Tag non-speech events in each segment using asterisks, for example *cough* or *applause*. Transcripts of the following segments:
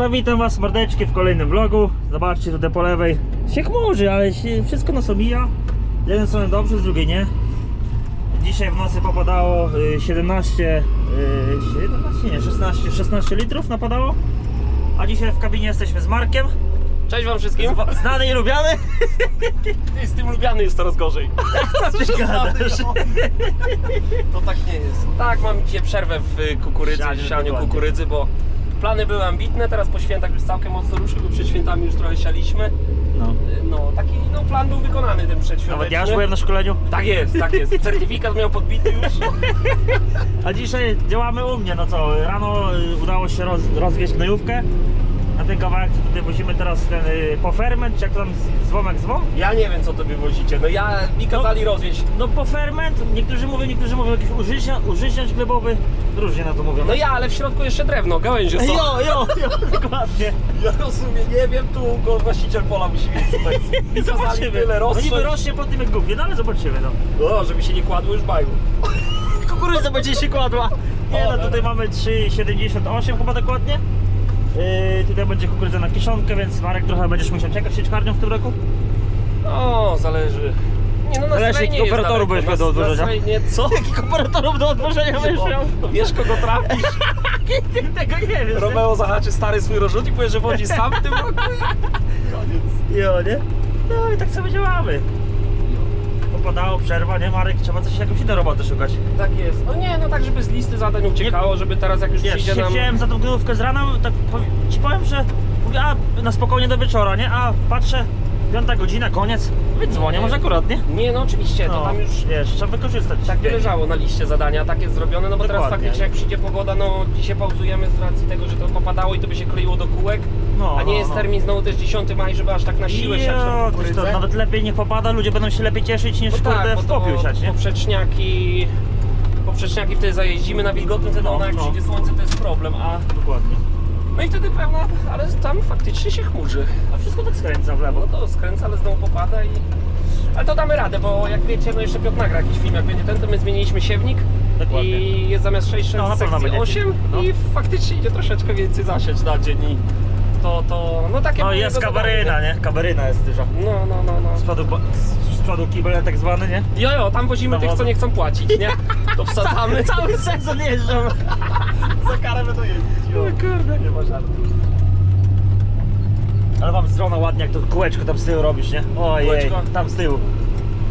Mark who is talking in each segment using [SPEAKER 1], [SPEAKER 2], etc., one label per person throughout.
[SPEAKER 1] to witam was mordeczki w kolejnym vlogu. Zobaczcie tutaj po lewej się chmurzy, ale się, wszystko nas omija. Z jednej strony dobrze, z drugiej nie. Dzisiaj w nocy popadało y, 17, y, 17 nie, 16, 16 litrów napadało. A dzisiaj w kabinie jesteśmy z Markiem.
[SPEAKER 2] Cześć wam wszystkim.
[SPEAKER 1] Znany i lubiany.
[SPEAKER 2] Ty, z tym lubiany jest coraz gorzej. *laughs*
[SPEAKER 1] Co ty gadasz?
[SPEAKER 2] To tak nie jest. Tak, mam dzisiaj przerwę w y, kukurydzy, w sianiu kukurydzy, bo plany były ambitne, teraz po świętach już całkiem mocno ruszył, bo przed świętami już trochę sialiśmy.
[SPEAKER 1] No.
[SPEAKER 2] No, taki no, plan był wykonany ten przedświąteczny.
[SPEAKER 1] Nawet ja już byłem na szkoleniu.
[SPEAKER 2] Tak jest, tak jest. Certyfikat miał podbity już. *laughs*
[SPEAKER 1] A dzisiaj działamy u mnie, no co, rano y, udało się roz, rozwieźć gnojówkę. Na ten kawałek, co tutaj wozimy teraz ten y, poferment, czy jak to tam z- zwomek zwą?
[SPEAKER 2] Ja nie wiem co to wywozicie. No ja mi kazali rozwieźć.
[SPEAKER 1] No poferment, niektórzy mówią, niektórzy mówią jakiś użycia, użyciać glebowy, różnie na to mówią.
[SPEAKER 2] No ja, ale w środku jeszcze drewno, gałęzie są.
[SPEAKER 1] Jo, jo, jo, *laughs* dokładnie.
[SPEAKER 2] Ja rozumiem, nie wiem, tu go właściciel pola musi mieć tutaj.
[SPEAKER 1] I zobaczymy.
[SPEAKER 2] Tyle
[SPEAKER 1] No niby rośnie po tym jak głupie, no ale zobaczymy no.
[SPEAKER 2] No, żeby się nie kładło już baju. *laughs*
[SPEAKER 1] Kukurydza będzie się kładła. Nie no, tutaj mamy 3,78 chyba dokładnie. Yy, tutaj będzie kukurydza na kiszonkę, więc Marek trochę będziesz musiał czekać sieczkarnią w tym roku.
[SPEAKER 2] No, zależy. Nie no, na nie jest
[SPEAKER 1] operatorów będziesz miał do odwożenia.
[SPEAKER 2] Nie, co? *laughs*
[SPEAKER 1] Jakich operatorów do odwożenia będziesz miał?
[SPEAKER 2] Wiesz kogo trafisz? *laughs*
[SPEAKER 1] Ty tego nie wiesz.
[SPEAKER 2] Romeo zahaczy stary swój rozrzut i powie, że wodzi sam w tym roku. Koniec.
[SPEAKER 1] Jo, nie? No i tak sobie działamy. Popadało przerwa, nie Marek? Trzeba coś jakąś inną robotę szukać.
[SPEAKER 2] Tak jest. No nie, no tak, żeby z listy zadań uciekało, żeby teraz jak już
[SPEAKER 1] Wiesz,
[SPEAKER 2] przyjdzie
[SPEAKER 1] się
[SPEAKER 2] nam...
[SPEAKER 1] wziąłem za tą gnojówkę z rana, tak powi- ci powiem, że mówię, a na spokojnie do wieczora, nie? A patrzę, piąta godzina, koniec, więc dzwonię, może akurat, nie?
[SPEAKER 2] Nie, no oczywiście, to
[SPEAKER 1] No,
[SPEAKER 2] tam już
[SPEAKER 1] wiesz, trzeba wykorzystać.
[SPEAKER 2] tak by leżało na liście zadania, tak jest zrobione, no bo teraz
[SPEAKER 1] Dokładnie.
[SPEAKER 2] faktycznie jak przyjdzie pogoda, no dzisiaj pauzujemy z racji tego, że to popadało i to by się kleiło do kółek,
[SPEAKER 1] No,
[SPEAKER 2] a nie
[SPEAKER 1] no,
[SPEAKER 2] jest
[SPEAKER 1] no.
[SPEAKER 2] termin znowu też 10 maj, żeby aż tak na siłę siać tą
[SPEAKER 1] Jo, to, nawet lepiej niech popada, ludzie będą się lepiej cieszyć niż
[SPEAKER 2] No
[SPEAKER 1] kurde
[SPEAKER 2] tak,
[SPEAKER 1] w popiół siać, nie?
[SPEAKER 2] poprzeczniaki, poprzeczniaki wtedy zajeździmy na wilgotnym, wtedy
[SPEAKER 1] No,
[SPEAKER 2] ona jak
[SPEAKER 1] no.
[SPEAKER 2] przyjdzie słońce to jest problem, a
[SPEAKER 1] Dokładnie.
[SPEAKER 2] No i wtedy pewna, ale tam faktycznie się chmurzy.
[SPEAKER 1] A wszystko tak skręca w lewo.
[SPEAKER 2] No to skręca, ale znowu popada i... Ale to damy radę, bo jak wiecie, no jeszcze Piotr nagra jakiś film, jak będzie ten, to my zmieniliśmy siewnik
[SPEAKER 1] Dokładnie.
[SPEAKER 2] i jest zamiast 6
[SPEAKER 1] No, na pewno
[SPEAKER 2] sekcji
[SPEAKER 1] będzie.
[SPEAKER 2] 8
[SPEAKER 1] No.
[SPEAKER 2] i faktycznie idzie troszeczkę więcej zasieć na dzień i to, to, no takie
[SPEAKER 1] No jest kabaryna, nie? Kabaryna jest duża.
[SPEAKER 2] No, no, no, no.
[SPEAKER 1] Z przodu kibel tak zwany, nie?
[SPEAKER 2] Jo, jo, tam wozimy
[SPEAKER 1] Na
[SPEAKER 2] tych, co
[SPEAKER 1] wodę.
[SPEAKER 2] nie chcą płacić, nie? To *laughs* wsadzamy.
[SPEAKER 1] Cały sezon jeżdżą. *laughs*
[SPEAKER 2] Za karę będą jeździć.
[SPEAKER 1] O kurde.
[SPEAKER 2] Nie ma żartu.
[SPEAKER 1] Ale mam z drona ładnie, jak to kółeczko tam z tyłu robisz, nie? Ojej,
[SPEAKER 2] Kółeczko?
[SPEAKER 1] tam z tyłu.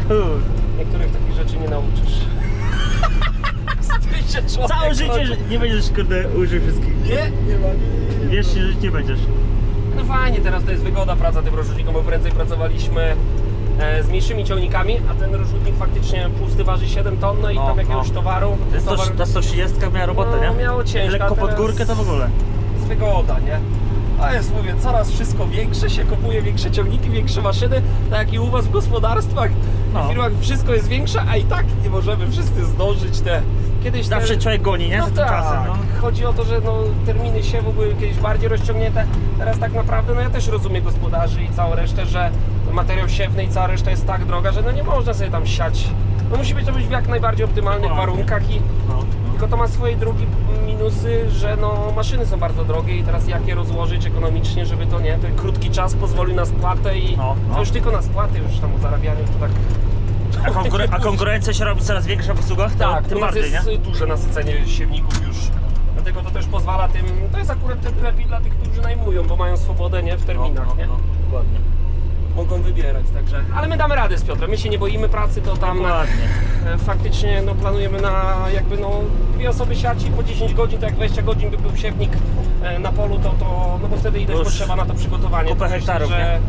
[SPEAKER 1] Kurde.
[SPEAKER 2] Niektórych takich rzeczy nie nauczysz. *laughs* Się człowiek,
[SPEAKER 1] Całe życie że nie będziesz, kurde, użył wszystkich.
[SPEAKER 2] Nie, nie ma. nie.
[SPEAKER 1] Wiesz, że nie będziesz.
[SPEAKER 2] No fajnie, teraz to jest wygoda praca tym rozrzutnikom, bo prędzej pracowaliśmy z mniejszymi ciągnikami, a ten rozrzutnik faktycznie pusty waży 7 ton, no i
[SPEAKER 1] No,
[SPEAKER 2] tam jakiegoś
[SPEAKER 1] no.
[SPEAKER 2] towaru.
[SPEAKER 1] To jest
[SPEAKER 2] towar
[SPEAKER 1] to, ta 130 miała robotę,
[SPEAKER 2] No,
[SPEAKER 1] nie?
[SPEAKER 2] miało ciężko,
[SPEAKER 1] Lekko pod górkę to w ogóle.
[SPEAKER 2] jest wygoda, nie? A jest, mówię, coraz wszystko większe, się kupuje większe ciągniki, większe maszyny, tak jak i u Was w gospodarstwach,
[SPEAKER 1] No.
[SPEAKER 2] w firmach wszystko jest większe, a i tak nie możemy wszyscy zdążyć te... Kiedyś te...
[SPEAKER 1] Zawsze człowiek goni, nie?
[SPEAKER 2] No
[SPEAKER 1] tym
[SPEAKER 2] tak,
[SPEAKER 1] czasem. No.
[SPEAKER 2] chodzi o to, że no, terminy siewu były kiedyś bardziej rozciągnięte, teraz tak naprawdę, no ja też rozumiem gospodarzy i całą resztę, że materiał siewny i cała reszta jest tak droga, że no nie można sobie tam siać. No musi być to być w jak najbardziej optymalnych
[SPEAKER 1] Dokładnie.
[SPEAKER 2] warunkach i
[SPEAKER 1] No, no.
[SPEAKER 2] tylko to ma swoje drugi minusy, że no maszyny są bardzo drogie i teraz jak je rozłożyć ekonomicznie, żeby to nie, ten krótki czas pozwolił na spłatę i
[SPEAKER 1] No, no.
[SPEAKER 2] to już tylko na spłatę, już tam o zarabianiu to tak...
[SPEAKER 1] A, konkuren- a konkurencja się robi coraz większa w usługach? To
[SPEAKER 2] Tak,
[SPEAKER 1] tym bardziej,
[SPEAKER 2] jest
[SPEAKER 1] nie?
[SPEAKER 2] duże nasycenie siewników już. Dlatego to też pozwala tym, to jest akurat też lepiej dla tych, którzy najmują, bo mają swobodę nie w terminach,
[SPEAKER 1] no,
[SPEAKER 2] nie?
[SPEAKER 1] no, dokładnie.
[SPEAKER 2] Mogą wybierać, także. Ale my damy radę z Piotrem, my się nie boimy pracy, to tam na,
[SPEAKER 1] Dokładnie.
[SPEAKER 2] e, faktycznie no, planujemy na jakby no dwie osoby siać i po 10 godzin, to jak 20 godzin by był siewnik e, na polu, to, to no bo wtedy ileś
[SPEAKER 1] Już
[SPEAKER 2] potrzeba na to przygotowanie.
[SPEAKER 1] kupę
[SPEAKER 2] To myślę,
[SPEAKER 1] hektarów,
[SPEAKER 2] że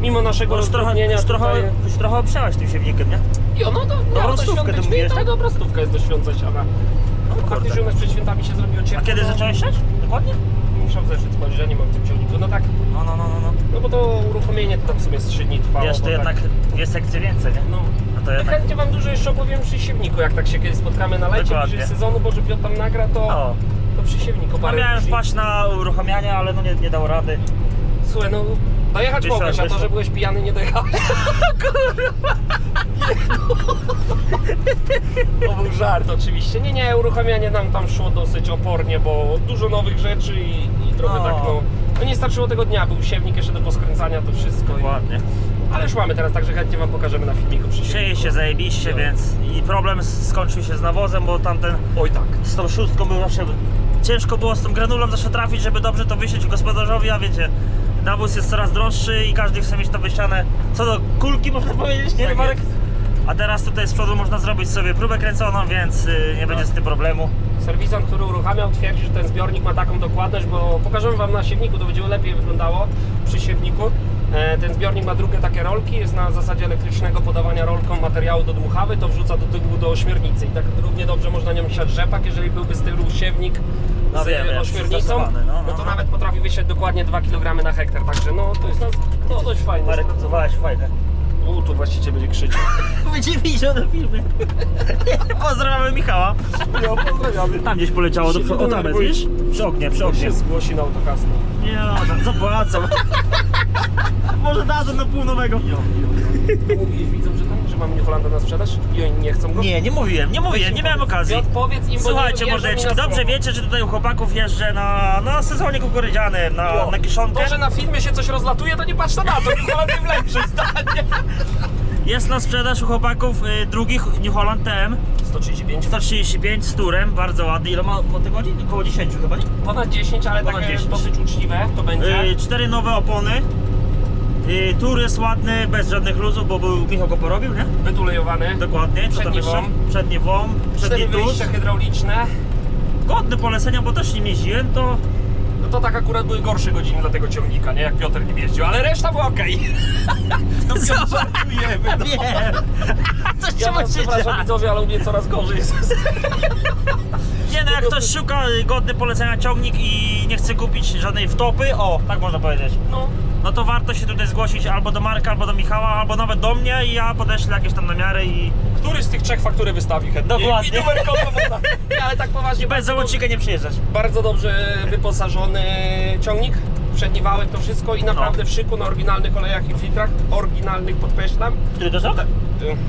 [SPEAKER 2] mimo naszego
[SPEAKER 1] już trochę,
[SPEAKER 2] roztrudnienia
[SPEAKER 1] już trochę,
[SPEAKER 2] tutaj...
[SPEAKER 1] już trochę obsiałaś tym siewnikiem, nie?
[SPEAKER 2] Jo, no to
[SPEAKER 1] Dobrą
[SPEAKER 2] miało to
[SPEAKER 1] stówkę ty mówiłeś,
[SPEAKER 2] tak?
[SPEAKER 1] tak?
[SPEAKER 2] dobra stówka jest do świąt zasiana. No,
[SPEAKER 1] kurde.
[SPEAKER 2] faktycznie u nas przed świętami się zrobiło
[SPEAKER 1] A
[SPEAKER 2] ciepło.
[SPEAKER 1] kiedy
[SPEAKER 2] no,
[SPEAKER 1] zacząłeś siać? Dokładnie?
[SPEAKER 2] Musiał zeszyć spojrzeć, że nie mam w tym ciągniku. No tak,
[SPEAKER 1] No, no, no, no. no.
[SPEAKER 2] no bo to uruchomienie to tam w sumie z 3 dni trwało.
[SPEAKER 1] Wiesz, to jednak
[SPEAKER 2] Tak,
[SPEAKER 1] dwie sekcje więcej, nie?
[SPEAKER 2] no.
[SPEAKER 1] No to
[SPEAKER 2] Ja
[SPEAKER 1] jednak...
[SPEAKER 2] chętnie wam dużo jeszcze opowiem przy siewniku, jak tak się kiedy spotkamy na lecie,
[SPEAKER 1] Dokładnie.
[SPEAKER 2] bliżej sezonu, bo że Piotr tam nagra, to,
[SPEAKER 1] No.
[SPEAKER 2] to przy siewniku
[SPEAKER 1] No
[SPEAKER 2] parę
[SPEAKER 1] miałem
[SPEAKER 2] dni.
[SPEAKER 1] wpaść na uruchamianie, ale no nie, nie dało rady.
[SPEAKER 2] Słuchaj, no dojechać
[SPEAKER 1] Wyszło,
[SPEAKER 2] mogłeś, a to,
[SPEAKER 1] wyszło.
[SPEAKER 2] że byłeś pijany nie dojechałeś. *laughs* To był żart oczywiście. Nie, nie, uruchamianie nam tam szło dosyć opornie, bo dużo nowych rzeczy i, i trochę
[SPEAKER 1] No.
[SPEAKER 2] tak, no. No nie starczyło tego dnia, był siewnik jeszcze do poskręcania, to wszystko. I,
[SPEAKER 1] Ładnie.
[SPEAKER 2] ale już mamy teraz, także chętnie wam pokażemy na filmiku przy
[SPEAKER 1] Sieje się zajebiście, więc i problem skończył się z nawozem, bo tamten
[SPEAKER 2] Oj tak.
[SPEAKER 1] z tą szóstką był zawsze ciężko było z tą granulą zawsze trafić, żeby dobrze to wysieć gospodarzowi, a wiecie, nawóz jest coraz droższy i każdy chce mieć to wysiane co do kulki można *laughs* powiedzieć, nie
[SPEAKER 2] Tak
[SPEAKER 1] Marek? A teraz tutaj z przodu można zrobić sobie próbę kręconą, więc y, nie będzie z tym problemu.
[SPEAKER 2] Serwisant, który uruchamiał, twierdzi, że ten zbiornik ma taką dokładność, bo pokażemy Wam na siewniku, to będzie lepiej wyglądało przy siewniku. E, Ten zbiornik ma drugie takie rolki, jest na zasadzie elektrycznego podawania rolką materiału do dmuchawy, to wrzuca do tyłu do ośmiornicy i tak równie dobrze można nią siać rzepak, jeżeli byłby z tyłu siewnik
[SPEAKER 1] No
[SPEAKER 2] z
[SPEAKER 1] wiem, wiem,
[SPEAKER 2] ośmiornicą,
[SPEAKER 1] no, no,
[SPEAKER 2] no to
[SPEAKER 1] no.
[SPEAKER 2] nawet potrafi wysiać dokładnie 2 kg na hektar, także no to jest nas, no dość fajne.
[SPEAKER 1] Marek, pracowałeś fajne.
[SPEAKER 2] U, tu właściciel będzie krzyczał. *laughs*
[SPEAKER 1] Będzie widział na filmie. *laughs* Pozdrawiamy Michała.
[SPEAKER 2] No, pozdrawiamy.
[SPEAKER 1] Tam gdzieś poleciało do przodu. O tam jest, widzisz? Przy oknie, przy oknie.
[SPEAKER 2] się zgłosi na autokasę.
[SPEAKER 1] Nie, no, zapłacą. *laughs* Może dadzą na pół nowego.
[SPEAKER 2] Mówiłeś widzom, że że mamy New Hollanda na sprzedaż i oni nie chcą go?
[SPEAKER 1] Nie, nie mówiłem, nie mówiłem, nie miałem okazji.
[SPEAKER 2] Piotr, powiedz im, bo
[SPEAKER 1] Słuchajcie,
[SPEAKER 2] nie wierzą mi
[SPEAKER 1] mordeczki,
[SPEAKER 2] na
[SPEAKER 1] dobrze wiecie, że tutaj u chłopaków jeżdżę na, na sezonie kukurydzianym, na, na kiszonkę.
[SPEAKER 2] To, że na filmie się coś rozlatuje, to nie patrz na to, New Holland jest lepsze zdanie.
[SPEAKER 1] Jest na sprzedaż u chłopaków y, drugich New Holland TM
[SPEAKER 2] 135.
[SPEAKER 1] 135 z turem, bardzo ładny. Ile ma, ma tygodni? Około 10 chyba, nie?
[SPEAKER 2] Ponad 10, ale
[SPEAKER 1] Ponad
[SPEAKER 2] takie
[SPEAKER 1] 10.
[SPEAKER 2] dosyć uczciwe to będzie.
[SPEAKER 1] Y, cztery nowe opony. Y, tur jest ładny, bez żadnych luzów, bo był, Michał go porobił, nie?
[SPEAKER 2] Wytulejowany.
[SPEAKER 1] Dokładnie. Co tam
[SPEAKER 2] Przedni
[SPEAKER 1] jeszcze? Przedni WOM, przedni
[SPEAKER 2] Cztery wyjścia hydrauliczne.
[SPEAKER 1] Godny polecenia, bo też nim jeździłem, to
[SPEAKER 2] to tak akurat były gorsze godziny dla tego ciągnika, nie? Jak Piotr nim jeździł, ale reszta była okej. *laughs* No Piotr żartujemy. No.
[SPEAKER 1] wiem. Coś
[SPEAKER 2] Ja
[SPEAKER 1] trzeba się
[SPEAKER 2] przepraszam widzowie, ale u mnie coraz gorzej jest. *laughs*
[SPEAKER 1] Nie no, jak ktoś szuka godny polecenia ciągnik i nie chce kupić żadnej wtopy, o, tak można powiedzieć,
[SPEAKER 2] No.
[SPEAKER 1] No to warto się tutaj zgłosić albo do Marka, albo do Michała, albo nawet do mnie i ja podeślę jakieś tam namiary i
[SPEAKER 2] Który z tych trzech faktury wystawi chętnie?
[SPEAKER 1] Dokładnie.
[SPEAKER 2] I numer konta można. *laughs* Nie, ale tak poważnie.
[SPEAKER 1] bez
[SPEAKER 2] bardzo
[SPEAKER 1] załącznika nie przyjeżdżać.
[SPEAKER 2] bardzo dobrze wyposażony ciągnik, przedni wałek, to wszystko i naprawdę w szyku na oryginalnych olejach i filtrach, oryginalnych podkreślam.
[SPEAKER 1] Który to są?
[SPEAKER 2] Y,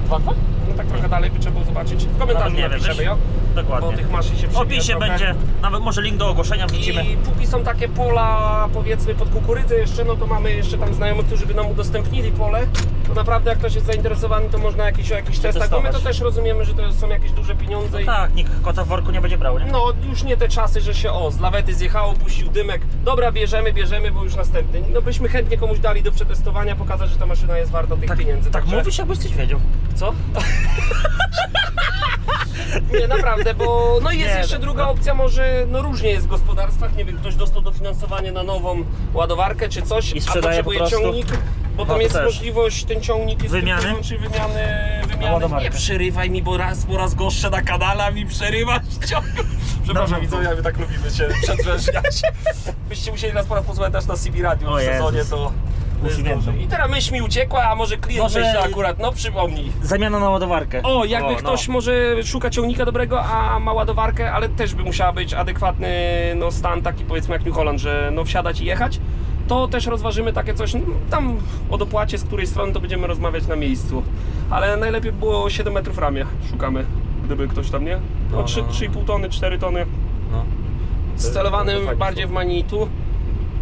[SPEAKER 1] Dwa, dwa?
[SPEAKER 2] No tak trochę dalej by trzeba było zobaczyć. W komentarzu
[SPEAKER 1] Nawet nie wiem,
[SPEAKER 2] napiszemy,
[SPEAKER 1] wiesz?
[SPEAKER 2] jo?
[SPEAKER 1] Dokładnie.
[SPEAKER 2] Bo tych maszyn się
[SPEAKER 1] W opisie
[SPEAKER 2] trochę.
[SPEAKER 1] będzie, nawet może link do ogłoszenia wrzucimy.
[SPEAKER 2] I póki są takie pola, powiedzmy, pod kukurydzę jeszcze, no to mamy jeszcze tam znajomych, którzy by nam udostępnili pole. To naprawdę jak ktoś jest zainteresowany, to można jakiś, o jakichś testach, bo my to też rozumiemy, że to są jakieś duże pieniądze.
[SPEAKER 1] No
[SPEAKER 2] i-
[SPEAKER 1] tak, nikt kota w worku nie będzie brał, nie?
[SPEAKER 2] No, już nie te czasy, że się o, z lawety zjechało, puścił dymek. Dobra, bierzemy, bierzemy, bo już następny. No byśmy chętnie komuś dali do przetestowania, pokazać, że ta maszyna jest warta tych
[SPEAKER 1] tak,
[SPEAKER 2] pieniędzy.
[SPEAKER 1] tak
[SPEAKER 2] Także-
[SPEAKER 1] mówisz, jakbyś coś wiedział.
[SPEAKER 2] Co? *laughs* nie, naprawdę, bo no i jest
[SPEAKER 1] Nie,
[SPEAKER 2] jeszcze
[SPEAKER 1] no,
[SPEAKER 2] druga opcja, może no różnie jest w gospodarstwach, nie wiem, ktoś dostał dofinansowanie na nową ładowarkę czy coś,
[SPEAKER 1] I
[SPEAKER 2] a
[SPEAKER 1] sprzedaje
[SPEAKER 2] potrzebuje
[SPEAKER 1] po prostu?
[SPEAKER 2] ciągnik, bo
[SPEAKER 1] No
[SPEAKER 2] tam
[SPEAKER 1] to
[SPEAKER 2] jest
[SPEAKER 1] też.
[SPEAKER 2] możliwość, ten ciągnik jest
[SPEAKER 1] Wymiany?
[SPEAKER 2] tylko i wyłącznie wymiany, wymiany.
[SPEAKER 1] ładowarkę.
[SPEAKER 2] Nie przerywaj mi, bo raz po raz goszczę na kanale, a mi przerywasz ciąg. Przepraszam
[SPEAKER 1] No, no.
[SPEAKER 2] widzowie, my tak lubimy się *laughs* przedrzeźniać. Byście musieli nas po raz posłuchać też na CB Radio
[SPEAKER 1] O
[SPEAKER 2] w sezonie, to... to jest
[SPEAKER 1] Uświęcam.
[SPEAKER 2] dobrze. I teraz myśl mi uciekła, a może klient
[SPEAKER 1] Może-
[SPEAKER 2] myśli akurat, no przypomnij.
[SPEAKER 1] Zamiana na ładowarkę.
[SPEAKER 2] O, jakby
[SPEAKER 1] no.
[SPEAKER 2] ktoś może szuka ciągnika dobrego, a ma ładowarkę, ale też by musiała być adekwatny no, stan, taki powiedzmy jak New Holland, że no wsiadać i jechać, to też rozważymy takie coś, no, tam o dopłacie z której strony to będziemy rozmawiać na miejscu. Ale najlepiej by było 7 metrów ramię szukamy, gdyby ktoś tam nie. No,
[SPEAKER 1] No, no, no.
[SPEAKER 2] 3,5 tony, 4 tony,
[SPEAKER 1] No.
[SPEAKER 2] bardziej w Manitu.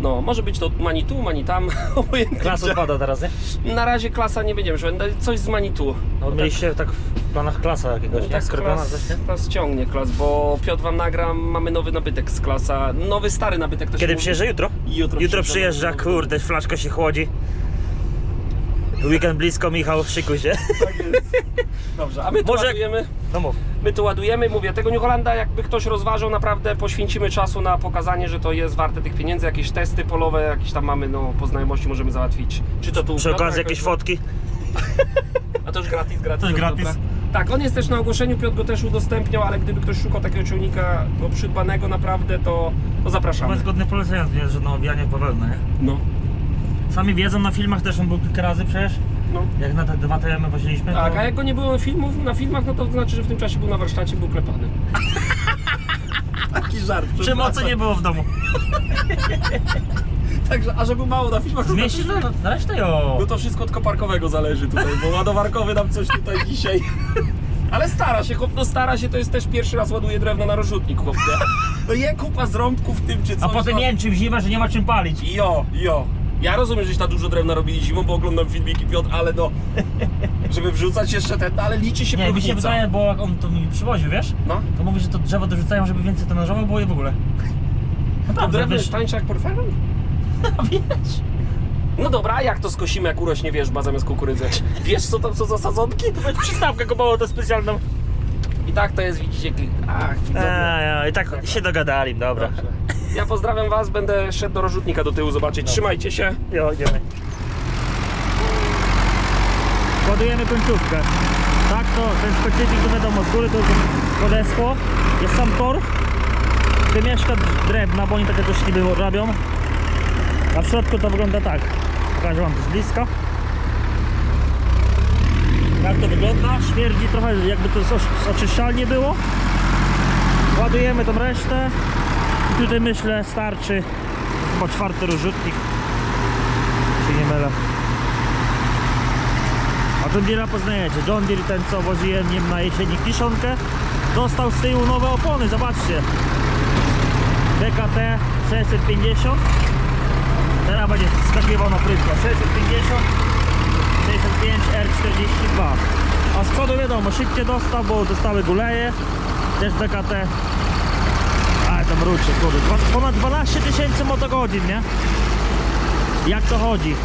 [SPEAKER 2] No, może być to Manitu, Manitam, *laughs* obojętnie.
[SPEAKER 1] Klas
[SPEAKER 2] gdzie.
[SPEAKER 1] odpada teraz, nie?
[SPEAKER 2] Na razie klasa nie będziemy, że coś z Manitu.
[SPEAKER 1] No, mieliście tak w planach klasa jakiegoś, nie?
[SPEAKER 2] tak klas, klas ciągnie klas, bo Piotr wam nagra, mamy nowy nabytek z klasa, nowy stary nabytek to się
[SPEAKER 1] Kiedy
[SPEAKER 2] mówi.
[SPEAKER 1] przyjeżdża jutro?
[SPEAKER 2] Jutro,
[SPEAKER 1] Jutro przyjeżdża, kurde, flaszka się chłodzi. Weekend blisko, Michał, szykuj się.
[SPEAKER 2] Tak jest. Dobrze, a my tu
[SPEAKER 1] Może-
[SPEAKER 2] ładujemy,
[SPEAKER 1] No mów.
[SPEAKER 2] My tu ładujemy, mówię, tego New Hollanda jakby ktoś rozważał, naprawdę poświęcimy czasu na pokazanie, że to jest warte tych pieniędzy, jakieś testy polowe, jakieś tam mamy, no po znajomości możemy załatwić. Czy to tu
[SPEAKER 1] Przy okazji jakieś fotki. *laughs*
[SPEAKER 2] A to już gratis, gratis.
[SPEAKER 1] To
[SPEAKER 2] od
[SPEAKER 1] gratis.
[SPEAKER 2] Tak, on jest też na ogłoszeniu, Piotr go też udostępniał, ale gdyby ktoś szukał takiego ciągnika no, przydbanego naprawdę, to, to zapraszamy.
[SPEAKER 1] Bez godnych polecenia, nie jest żadne owijanie w bawełnę, nie?
[SPEAKER 2] No,
[SPEAKER 1] Sami wiedzą, na filmach też on był kilka razy przecież.
[SPEAKER 2] No.
[SPEAKER 1] Jak na te dwa TM woziliśmy,
[SPEAKER 2] Tak,
[SPEAKER 1] to...
[SPEAKER 2] a jak go nie było filmów, na filmach, no to znaczy, że w tym czasie był na warsztacie, był klepany. *laughs* Taki żart.
[SPEAKER 1] Przemocy nie było w domu. *laughs*
[SPEAKER 2] Także, a żeby mało na filmach, to
[SPEAKER 1] Zmieścisz
[SPEAKER 2] znaczy,
[SPEAKER 1] na, na resztę jo.
[SPEAKER 2] No to wszystko od koparkowego zależy tutaj, bo ładowarkowy nam coś tutaj *laughs* dzisiaj. Ale stara się, chłop, no stara się, to jest też pierwszy raz ładuje drewno na rozrzutnik, chłop, nie? No je kupa z rąbków w tym czy coś.
[SPEAKER 1] A potem
[SPEAKER 2] no.
[SPEAKER 1] jęczy w zimę, że nie ma czym palić.
[SPEAKER 2] Jo, jo. Ja rozumiem, żeś na dużo drewna robili zimą, bo oglądam filmiki Piotr, ale no... Żeby wrzucać jeszcze ten, no, ale liczy się
[SPEAKER 1] Nie, mi się
[SPEAKER 2] próchnica.
[SPEAKER 1] wydaje, bo jak on to mi przywoził, wiesz?
[SPEAKER 2] No.
[SPEAKER 1] To mówi, że to drzewo dorzucają, żeby więcej to nażało, bo je w ogóle. *laughs*
[SPEAKER 2] To
[SPEAKER 1] Naprawdę,
[SPEAKER 2] drewno
[SPEAKER 1] wiesz,
[SPEAKER 2] jest tańsze jak portfelem? *laughs*
[SPEAKER 1] wiesz.
[SPEAKER 2] No dobra, a jak to skosimy, jak urośnie wierzba zamiast kukurydzy? Wiesz co tam są za sadzonki?
[SPEAKER 1] Przystawkę kopało to specjalną.
[SPEAKER 2] I tak to jest, widzicie, kli- ach, widzowie.
[SPEAKER 1] I tak się dogadali, dobra.
[SPEAKER 2] Dobrze. Ja pozdrawiam was, będę szedł do rozrzutnika do tyłu zobaczyć. Trzymajcie się.
[SPEAKER 1] Jo, idziemy. Ładujemy końcówkę. Tak, to ten specyfik, to wiadomo, z góry to jest podesło, jest sam torf, wymieszka drewna, bo oni takie coś niby robią. A w środku to wygląda tak. Pokażę wam to z bliska. Tak to wygląda, śmierdzi trochę jakby to z osz- z oczyszczalni było. Ładujemy tą resztę tutaj myślę starczy chyba czwarty rozrzutnik się nie mylę. A John Deere'a poznajecie. John Deere ten co woziłem nim na jesieni kiszonkę dostał z tyłu nowe opony, zobaczcie. DKT 650 Teraz będzie skakiwał na prędko 650 65 R42 A z przodu wiadomo, szybciej dostał, bo dostały guleje Też DKT tam ruczy, kurde Ponad 12 tysięcy motogodzin, nie? Jak to chodzi?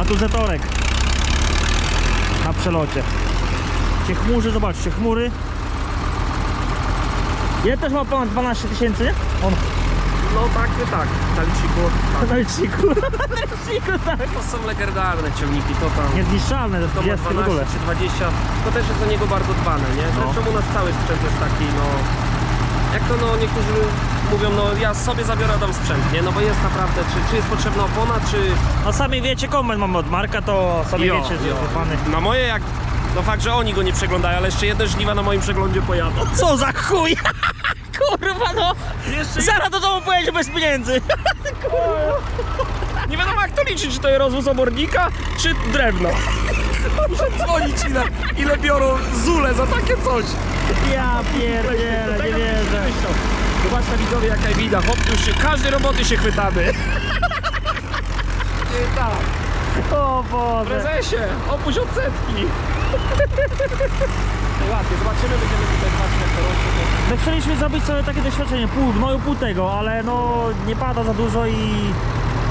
[SPEAKER 1] A tu zetorek na przelocie. Się chmurzy, zobaczcie, chmury. Ja też ma ponad 12 tysięcy, nie? On
[SPEAKER 2] No tak, nie tak. Na liczniku.
[SPEAKER 1] na *laughs* liczniku. na *laughs* liczniku, tak.
[SPEAKER 2] To są legendarne ciągniki, to tam.
[SPEAKER 1] Niezniszczalne, to
[SPEAKER 2] To ma
[SPEAKER 1] 20 w ogóle.
[SPEAKER 2] 12 czy 20. To też jest o niego bardzo dbane, nie?
[SPEAKER 1] No.
[SPEAKER 2] Zresztą u nas cały sprzęt jest taki, no. Jak to no niektórzy mówią, no ja sobie zabiorę dam sprzęt, nie? No bo jest naprawdę, czy, czy jest potrzebna opona, czy.
[SPEAKER 1] No sami wiecie, koment mamy od Marka, to sami
[SPEAKER 2] Jo,
[SPEAKER 1] wiecie, że
[SPEAKER 2] jo.
[SPEAKER 1] jest fany.
[SPEAKER 2] Na moje jak. No fakt, że oni go nie przeglądają, ale jeszcze jedne żniwa na moim przeglądzie pojadą.
[SPEAKER 1] Co za chuj! *laughs* Kurwa no!
[SPEAKER 2] Jeszcze
[SPEAKER 1] Zaraz do domu pojedzie bez pieniędzy! *laughs*
[SPEAKER 2] Nie wiadomo jak to liczyć, czy to jest rozwóz obornika, czy drewno. Muszę dzwonić ile, ile biorą zule za takie coś.
[SPEAKER 1] Ja pierdzielę, nie wierzę.
[SPEAKER 2] Zobaczcie widzowie jaka widać, hop, już się, każdej roboty się chwytamy. *laughs* Nie tak.
[SPEAKER 1] O Boże!
[SPEAKER 2] Prezesie, opuść od setki. No *laughs* ładnie, zobaczymy, będziemy tutaj patrzeć jak to rośnie.
[SPEAKER 1] My chcieliśmy zrobić sobie takie doświadczenie, pół gnoju, pół tego, ale no nie pada za dużo i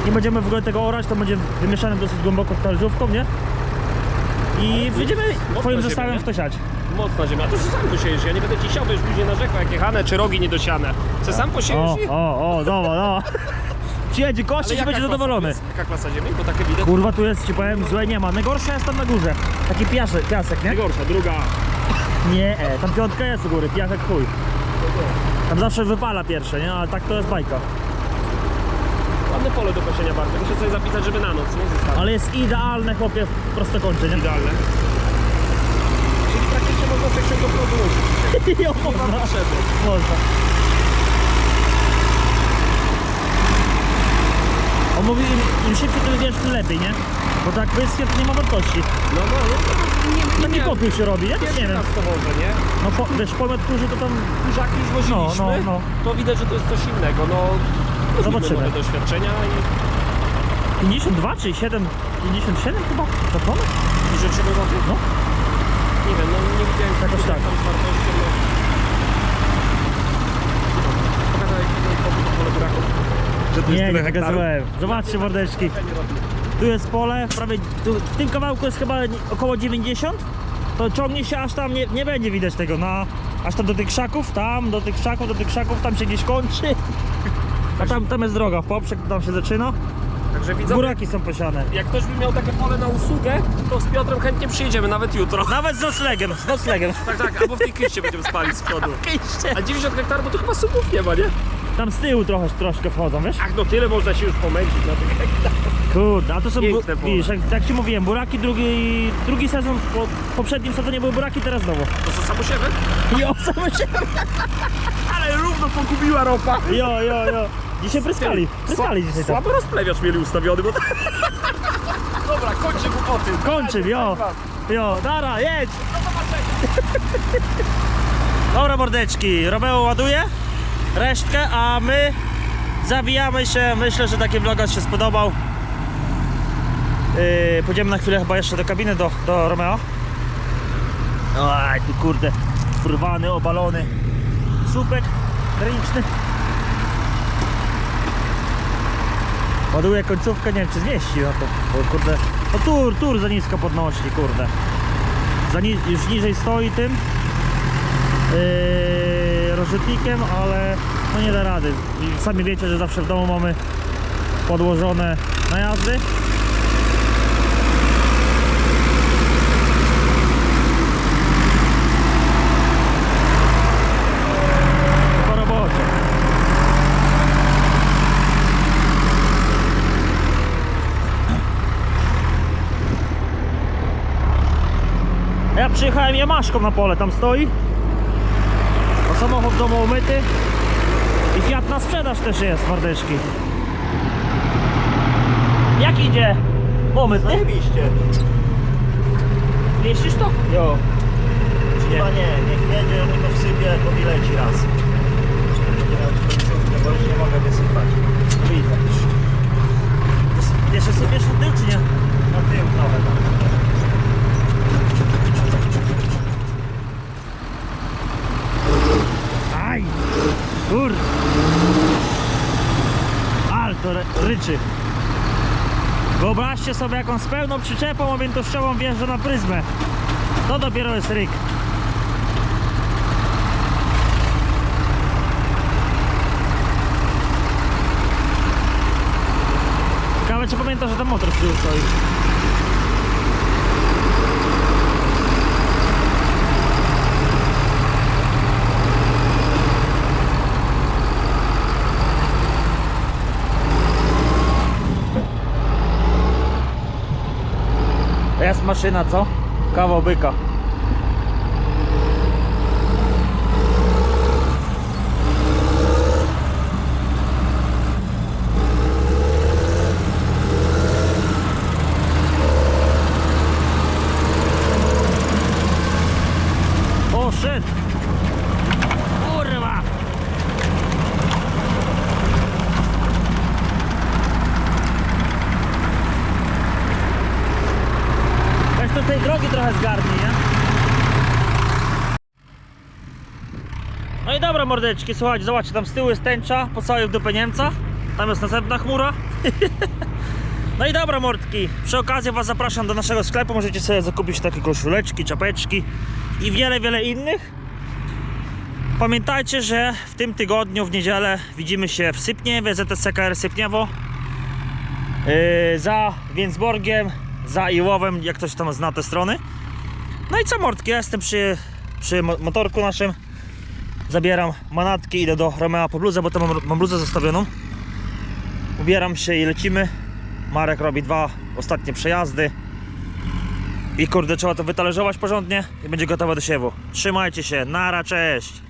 [SPEAKER 1] nie będziemy w ogóle tego orać, to będzie wymieszane dosyć głęboko talerzówką, nie? I będziemy twoim zestawem w to siać.
[SPEAKER 2] Mocna ziemia, to że sam posiejesz, ja nie będę ci siał, bo już później narzekał jak jechane, czy rogi niedosiane. Chcę sam posiejesz
[SPEAKER 1] O,
[SPEAKER 2] i...
[SPEAKER 1] o, o, dobra, no. Przyjedzie kości *laughs* i
[SPEAKER 2] jaka
[SPEAKER 1] będzie
[SPEAKER 2] klasa
[SPEAKER 1] zadowolony.
[SPEAKER 2] jest? Jaka klasa ziemi? Bo takie widać.
[SPEAKER 1] Kurwa, tu jest, ci powiem, złe nie ma. Najgorsza jest tam na górze. Taki piasek, piasek, nie?
[SPEAKER 2] Najgorsza, druga.
[SPEAKER 1] Nie, e, tam piątka jest u góry, piasek chuj. Tam zawsze wypala pierwsze, nie? Ale tak to jest bajka.
[SPEAKER 2] Ładne pole do kosienia bardzo. Muszę sobie zapisać, żeby na noc, nie? Zostawić.
[SPEAKER 1] Ale jest idealne, chłopie, w prostokącie, nie?
[SPEAKER 2] Idealne. Praktycznie można sekcję do przodu łączyć. *laughs*
[SPEAKER 1] Jo,
[SPEAKER 2] Nie mam
[SPEAKER 1] można.
[SPEAKER 2] potrzeby.
[SPEAKER 1] Można. On mówi, im, im szybciej to wiesz, tym lepiej, nie? Bo tak wyschnie to nie ma wartości.
[SPEAKER 2] No, no, no, to nie, nie,
[SPEAKER 1] Taki popiół się robi, ja też
[SPEAKER 2] Pierwszy
[SPEAKER 1] nie wiem.
[SPEAKER 2] raz to wożę, nie?
[SPEAKER 1] No po, wiesz, pomiot kurzy to tam...
[SPEAKER 2] Kurzaki już woziliśmy,
[SPEAKER 1] No, no, no.
[SPEAKER 2] to widać, że to jest coś innego. No,
[SPEAKER 1] Zobaczymy.
[SPEAKER 2] Nowe doświadczenia i,
[SPEAKER 1] 52 czy 7, 57 chyba? Za tonę?
[SPEAKER 2] i trzeba za
[SPEAKER 1] No.
[SPEAKER 2] Nie wiem, no nie widziałem
[SPEAKER 1] Jakoś
[SPEAKER 2] jak
[SPEAKER 1] tak.
[SPEAKER 2] tam z wartością. No. Pokazałeś mi ten spokój do pole buraków? Że to jest
[SPEAKER 1] Nie,
[SPEAKER 2] tyle
[SPEAKER 1] nie
[SPEAKER 2] hektarów?
[SPEAKER 1] pokazywałem. Zobaczcie mordeczki. Tu jest pole, prawie, tu, w tym kawałku jest chyba nie- około 90. To ciągnie się aż tam, nie, nie będzie widać tego, na, aż tam do tych krzaków, tam, do tych krzaków, do tych krzaków, tam się gdzieś kończy. A tam, tam jest droga w poprzek, tam się zaczyna.
[SPEAKER 2] Także widzowie,
[SPEAKER 1] Buraki są posiane.
[SPEAKER 2] jak ktoś by miał takie pole na usługę, to z Piotrem chętnie przyjedziemy, nawet jutro.
[SPEAKER 1] Nawet z noclegiem, z noclegiem.
[SPEAKER 2] Tak, tak, albo w tej kiście będziemy spalić z przodu. *laughs* A 90 hektarów, bo to chyba subów nie ma, nie?
[SPEAKER 1] Tam z tyłu trochę, troszkę wchodzą, wiesz?
[SPEAKER 2] Ach, no tyle można się już pomęczyć na tych hektarach.
[SPEAKER 1] Kurde, a to są, bu-
[SPEAKER 2] Piękne pole.
[SPEAKER 1] widzisz, jak, jak ci mówiłem, buraki drugi, drugi sezon, po poprzednim sezonie były buraki, teraz znowu.
[SPEAKER 2] To są samosiewy?
[SPEAKER 1] Jo, się, *laughs*
[SPEAKER 2] Ale równo pogubiła ropa.
[SPEAKER 1] jo, jo, jo. Dzisiaj pryskali, pryskali dzisiaj tam.
[SPEAKER 2] Słabo rozplewiacz mieli ustawiony, bo... Dobra, kończę głupoty.
[SPEAKER 1] Kończy, jo. Jo, dara, jedź!
[SPEAKER 2] No
[SPEAKER 1] Dobra mordeczki, Romeo ładuje resztkę, a my zawijamy się. Myślę, że taki vlog się spodobał. Yy, pójdziemy na chwilę chyba jeszcze do kabiny do, do Romeo. Oj, ty kurde, urwany, obalony słupek ręczny. Ładuje końcówkę, nie wiem czy zmieści na to, bo kurde, no tur, tur za nisko podnosi, kurde. Za ni już niżej stoi tym yy, rozrzutnikiem, ale no nie da rady. I sami wiecie, że zawsze w domu mamy podłożone najazdy. Po robocie. Ja przyjechałem Jamaszką na pole, tam stoi. A samochód domu umyty. I Fiat na sprzedaż też jest, mordeczki. Jak idzie? Pomysł, nie?
[SPEAKER 3] Zajebiście.
[SPEAKER 1] Mieścisz to? Jo. Czy nie?
[SPEAKER 3] Chyba nie, niech jedzie, tylko wsypie po bileci raz. Nie miał końcówkę, bo już nie mogę wysypać.
[SPEAKER 1] Widzę. Jeszcze sobie jeszcze tył, czy nie?
[SPEAKER 3] Na tył trochę tam.
[SPEAKER 1] Aj! Kur! Ale to ry- ryczy. Wyobraźcie sobie, jaką z pełną przyczepą objętościową wjeżdża na pryzmę. To dopiero jest ryk. Ciekawe, czy pamięta, że ten motor tyłu stoi. Maszyna, co? Kawał byka. O, shit! Kurwa! Weź to tej drogi trochę zgarnij, nie? No i dobra mordeczki, słuchajcie, zobaczcie, tam z tyłu jest tęcza, po całej w dupę Niemca. Tam jest następna chmura. *laughs* No i dobra mordki, przy okazji Was zapraszam do naszego sklepu, możecie sobie zakupić takie koszuleczki, czapeczki i wiele, wiele innych. Pamiętajcie, że w tym tygodniu, w niedzielę widzimy się w Sypniewie, ZSCKR Sypniewo. Yy, za Więcborgiem, za Iłowem, jak ktoś tam zna te strony. No i co mordki, ja jestem przy, przy mo- motorku naszym. Zabieram manatki, idę do Romea po bluzę, bo tam mam, mam bluzę zostawioną. Ubieram się i lecimy. Marek robi dwa ostatnie przejazdy. I kurde, trzeba to wytalerzować porządnie i będzie gotowe do siewu. Trzymajcie się, nara, cześć!